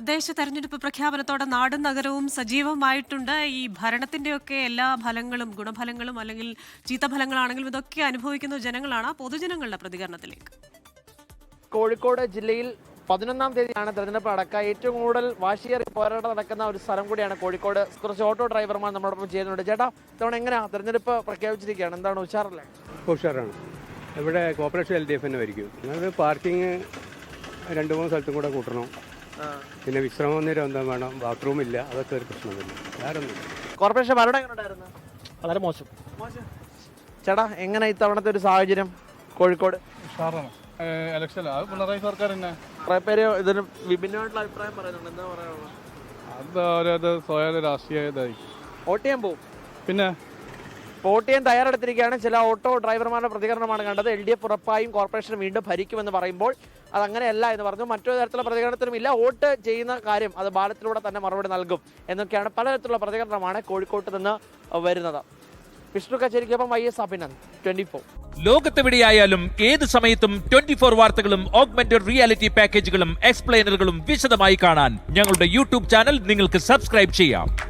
തദ്ദേശ തെരഞ്ഞെടുപ്പ് പ്രഖ്യാപനത്തോടെ നാടും നഗരവും സജീവമായിട്ടുണ്ട്. ഈ ഭരണത്തിന്റെയൊക്കെ എല്ലാ ഫലങ്ങളും ഗുണഫലങ്ങളും അല്ലെങ്കിൽ ചീത്തഫലങ്ങളാണെങ്കിലും ഇതൊക്കെ അനുഭവിക്കുന്ന ജനങ്ങളാണ് ആ പൊതുജനങ്ങളുടെ പ്രതികരണത്തിലേക്ക്. കോഴിക്കോട് ജില്ലയിൽ പതിനൊന്നാം തീയതിയാണ് തെരഞ്ഞെടുപ്പ് നടക്കുക. ഏറ്റവും കൂടുതൽ വാശിയേറി പോരാട്ടം നടക്കുന്ന ഒരു സ്ഥലം കൂടിയാണ് കോഴിക്കോട്. കുറച്ച് ഓട്ടോ ഡ്രൈവർമാർ നമ്മളോടൊപ്പം ചെയ്യുന്നുണ്ട്. ചേട്ടാ ഇത്തവണ എങ്ങനെയാ തെരഞ്ഞെടുപ്പ് പ്രഖ്യാപിച്ചിരിക്കുകയാണ്? എന്താണ് ഉഷാറല്ലേ? ഉഷാറാണ്. ഇവിടെ കോപ്പറേഷൻ എൽ ഡി എഫ് തന്നെ അത് പാർക്കിങ് രണ്ട് മൂന്ന് സ്ഥലത്തും കൂടെ കൂട്ടണം. പിന്നെ വിശ്രമ നേരം എന്താ വേണം? ബാത്റൂം ഇല്ല. അതൊക്കെ ഒരു പ്രശ്നമില്ല വേറൊന്നും കോർപ്പറേഷൻ ഭരണം എങ്ങനെ ഉണ്ടായിരുന്നു? വളരെ മോശം. ചേട്ടാ എങ്ങനെ ഇത്തവണത്തെ ഒരു സാഹചര്യം കോഴിക്കോട്? ഇലക്ഷൻ അത് പിണറായി സർക്കാർ തന്നെ. കുറെ പേര് ഇതിന് വിഭിന്നമായിട്ടുള്ള അഭിപ്രായം പറയുന്നുണ്ട്. എന്താ പറയാനുള്ളത്? അത് അവരത് സ്വയം രാഷ്ട്രീയ ഇതായി വോട്ട് ചെയ്യാൻ പോകും പിന്നെ? വോട്ട് ചെയ്യാൻ തയ്യാറെടുത്തിരിക്കുകയാണ്. ചില ഓട്ടോ ഡ്രൈവർമാരുടെ പ്രതികരണമാണ് കണ്ടത്. എൽ ഡി എഫ് ഉറപ്പായും കോർപ്പറേഷൻ വീണ്ടും ഭരിക്കുമെന്ന് പറയുമ്പോൾ അതങ്ങനെയല്ല എന്ന് പറഞ്ഞു. മറ്റൊരു തരത്തിലുള്ള പ്രതികരണത്തിനും ഇല്ല. വോട്ട് ചെയ്യുന്ന കാര്യം അത് ബാലത്തിലൂടെ തന്നെ മറുപടി നൽകും എന്നൊക്കെയാണ് പലതരത്തിലുള്ള പ്രതികരണമാണ് കോഴിക്കോട്ട് നിന്ന് വരുന്നത്. Vishnu കച്ചേരിക്കൊപ്പം Y S Abhinand. Twenty four. ലോകത്തെവിടെയായാലും ഏത് സമയത്തും ട്വന്റി ഫോർ വാർത്തകളും ഓഗ്മെന്റഡ് റിയാലിറ്റി പാക്കേജുകളും എക്സ്പ്ലെയിനറുകളും വിശദമായി കാണാൻ ഞങ്ങളുടെ യൂട്യൂബ് ചാനൽ നിങ്ങൾക്ക് സബ്സ്ക്രൈബ് ചെയ്യാം.